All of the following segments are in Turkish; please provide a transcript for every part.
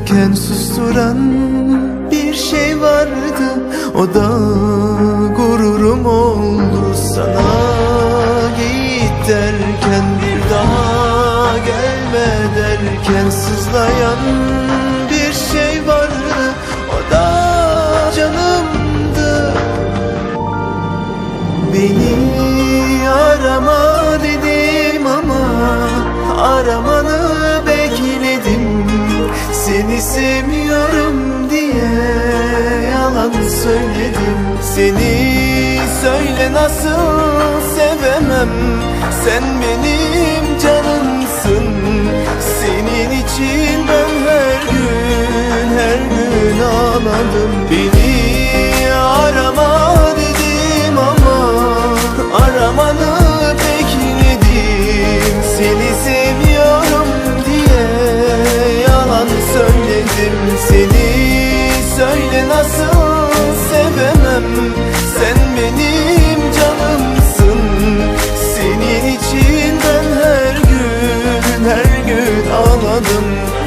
Ayrılırken susturan bir şey vardı. O da gururum oldu sana. Git derken bir daha gelme derken sızlayan bir şey vardı. O da canımdı. Beni arama dedim ama aramanı Seni diye yalan söyledim. Seni söyle nasıl sevemem. Sen benim canımsın. Senin için ben her gün her gün ağladım. Beni gün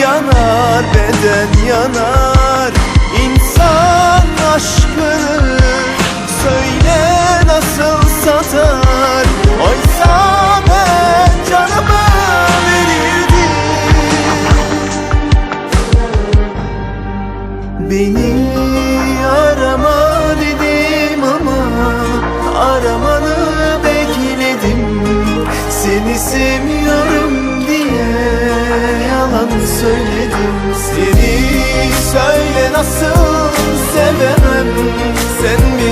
Yanar beden yanar. İnsan aşkını Söyle nasıl satar? Oysa söyledim. Seni söyle nasıl sevemem. Sen benim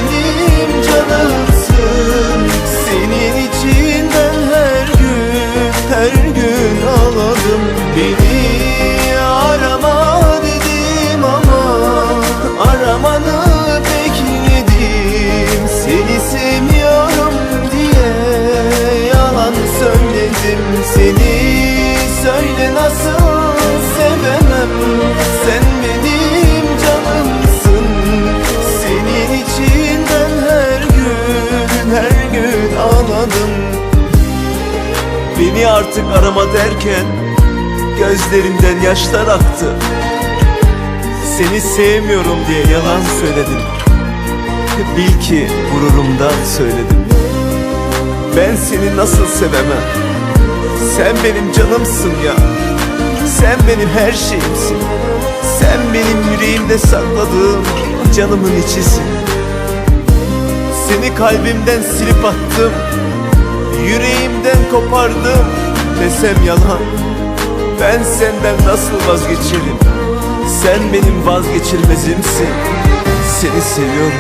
artık arama derken Gözlerimden yaşlar aktı. Seni sevmiyorum diye yalan söyledim. Bil ki gururumdan söyledim. Ben seni nasıl sevemem? Sen benim canımsın ya. Sen benim her şeyimsin. Sen benim yüreğimde sakladığım canımın içisin. Seni kalbimden silip attım. Yüreğimden kopardım desem yalan. Ben senden nasıl vazgeçerim? Sen benim vazgeçilmezimsin. Seni seviyorum.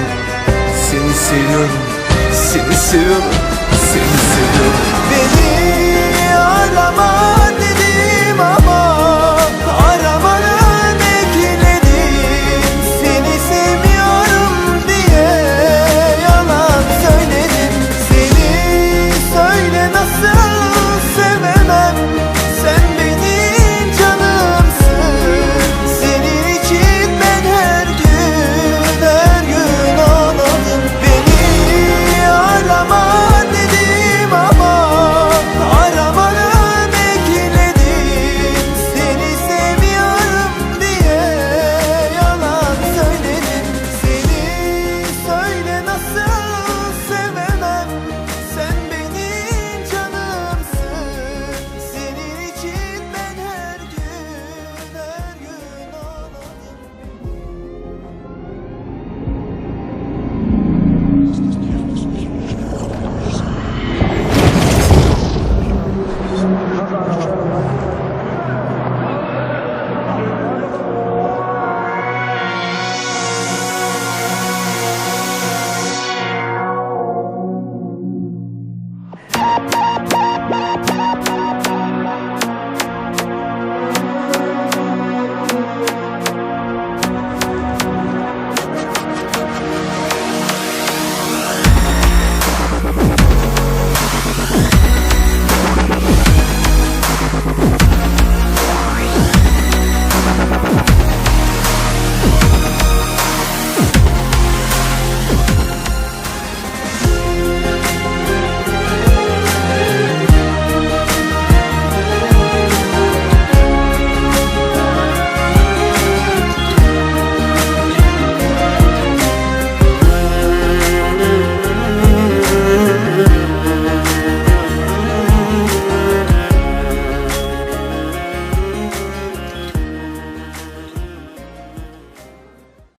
Seni seviyorum. Seni seviyorum. Seni seviyorum